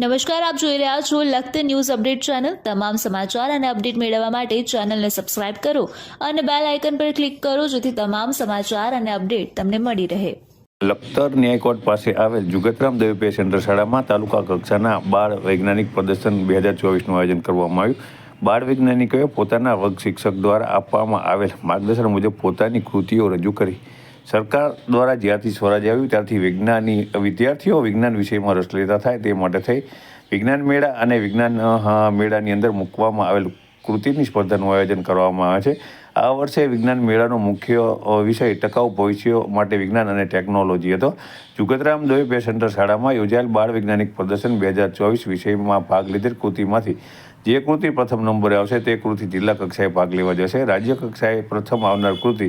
નમસ્કાર, આપ જોઈ રહ્યા છો લખત ન્યૂઝ અપડેટ ચેનલ. તમામ સમાચાર અને અપડેટ મેળવવા માટે ચેનલને સબસ્ક્રાઇબ કરો અને બેલ આઇકન પર ક્લિક કરો જેથી તમામ સમાચાર અને અપડેટ તમને મળી રહે. લખતર ન્યાયકોર્ટ પાસે આવેલ જુગતરામ દેવપે સેન્ટર શાળામાં તાલુકા કક્ષાના બાળ વૈજ્ઞાનિક પ્રદર્શન બે હજાર ચોવીસનું આયોજન કરવામાં આવ્યું. બાળ વૈજ્ઞાનિકોએ પોતાના વર્ગ શિક્ષક દ્વારા આપવામાં આવેલ માર્ગદર્શન મુજબ પોતાની કૃતિઓ રજૂ કરી. સરકાર દ્વારા જ્યારથી સ્વરાજ આવ્યું ત્યારથી વિજ્ઞાની, વિદ્યાર્થીઓ વિજ્ઞાન વિષયમાં રસ લેતા થાય તે માટે થઈ વિજ્ઞાન મેળા અને વિજ્ઞાન મેળાની અંદર મૂકવામાં આવેલ કૃતિની સ્પર્ધાનું આયોજન કરવામાં આવે છે. આ વર્ષે વિજ્ઞાન મેળાનો મુખ્ય વિષય ટકાઉ ભવિષ્ય માટે વિજ્ઞાન અને ટેકનોલોજી હતો. જુગતરામ દોય બે સેન્ટર શાળામાં યોજાયેલ બાળ વૈજ્ઞાનિક પ્રદર્શન બે હજાર ચોવીસ વિષયમાં ભાગ લીધેલ કૃતિમાંથી. જે કૃતિ પ્રથમ નંબરે આવશે, તે કૃતિ જિલ્લા કક્ષાએ ભાગ લેવા જશે. રાજ્ય કક્ષાએ પ્રથમ આવનાર કૃતિ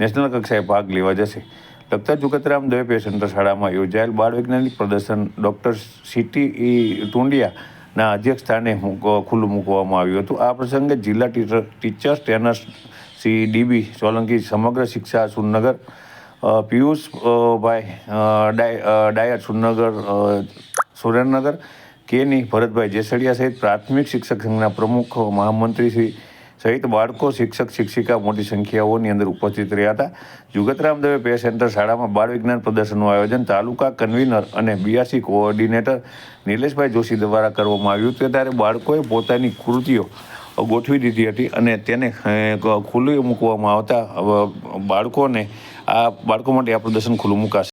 નેશનલ કક્ષાએ ભાગ લેવા જશે. લખતર જુગતરામ દવે પેશન્ટ શાળામાં યોજાયેલ બાળ વૈજ્ઞાનિક પ્રદર્શન ડૉક્ટર સીટી ઈ ટુંડિયાના અધ્યક્ષ સ્થાને ખુલ્લું મૂકવામાં આવ્યું હતું. આ પ્રસંગે જિલ્લા teacher teachers trainers Shri DB Solanki Samagra Shiksha Surnagar અ, પિયુષ અ, ભાઈ અ, ડાય ડાયર સુરનગર સુરેન્દ્રનગર કેની ભરતભાઈ જેસડિયા સહિત પ્રાથમિક શિક્ષક સંઘના પ્રમુખ મહામંત્રી શ્રી સહિત બાળકો, શિક્ષક, શિક્ષિકા મોટી સંખ્યાઓની અંદર ઉપસ્થિત રહ્યા હતા. જુગતરામ દવે પે સેન્ટર શાળામાં બાળ વિજ્ઞાન પ્રદર્શનનું આયોજન તાલુકા કન્વીનર અને બીઆરસી કોઓર્ડિનેટર નિલેશભાઈ જોશી દ્વારા કરવામાં આવ્યું હતું. ત્યારે બાળકોએ પોતાની કૃતિઓ ગોઠવી દીધી હતી અને તેને ખુલ્લું મૂકવામાં આવતા બાળકોને આ, બાળકો માટે આ પ્રદર્શન ખુલ્લું મુકાશે.